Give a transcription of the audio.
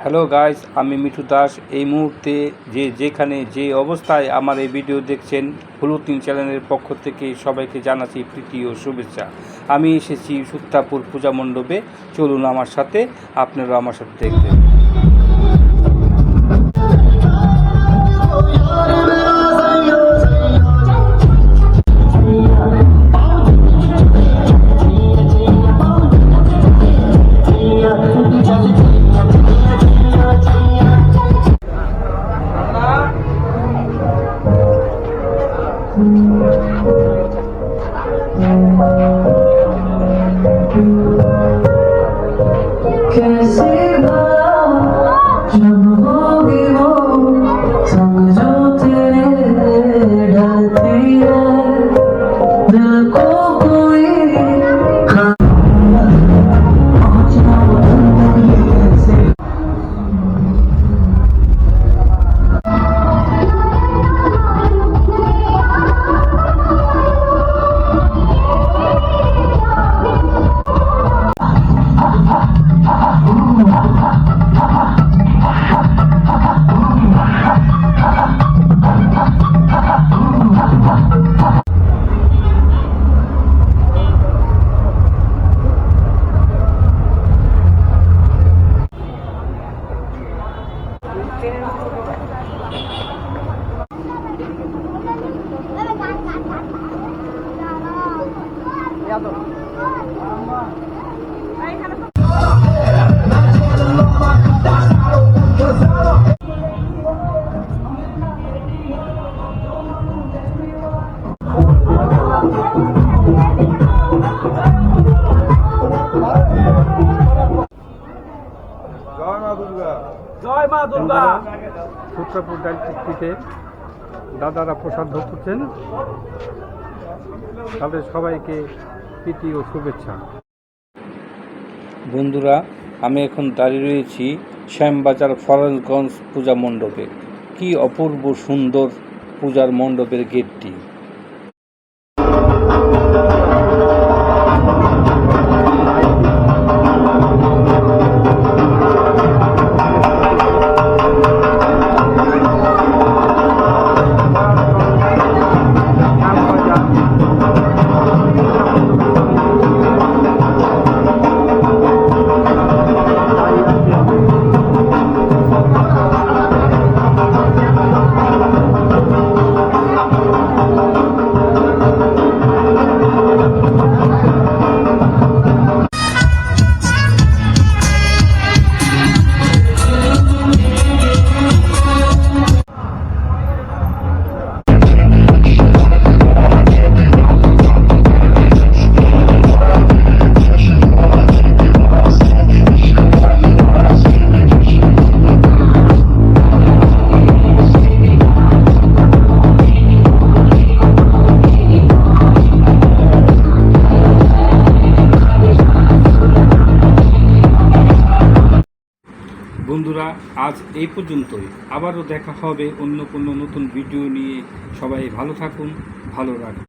Hello guys আমি মিঠু দাস। এই মুহূর্তে যে যেখানে যে অবস্থায় আমার এই ভিডিও দেখছেন হলুদিন চ্যানেলের পক্ষ থেকে সবাইকে জানাচ্ছি প্রীতি ও শুভেচ্ছা। আমি এসেছি সুত্তাপুর পূজা মণ্ডপে। চলুন আমার সাথে আপনারা আমার সাথে দেখবেন Cause জয় মা দুর্গা। সুত্রপুর ডালচিত্রিতে দাদারা প্রসাদ ভোগ করছেন তাদের সবাইকে প্রীতি ও শুভেচ্ছা। বন্ধুরা, আমি এখন দাঁড়িয়ে রয়েছি শ্যামবাজার ফরেনগঞ্জ পূজা মণ্ডপে। কি অপূর্ব সুন্দর পূজার মণ্ডপের গেটটি। বন্ধুরা, আজ এই পর্যন্তই। আবারও দেখা হবে অন্য কোনো নতুন ভিডিও নিয়ে। সবাই ভালো থাকুন, ভালো রাখুন।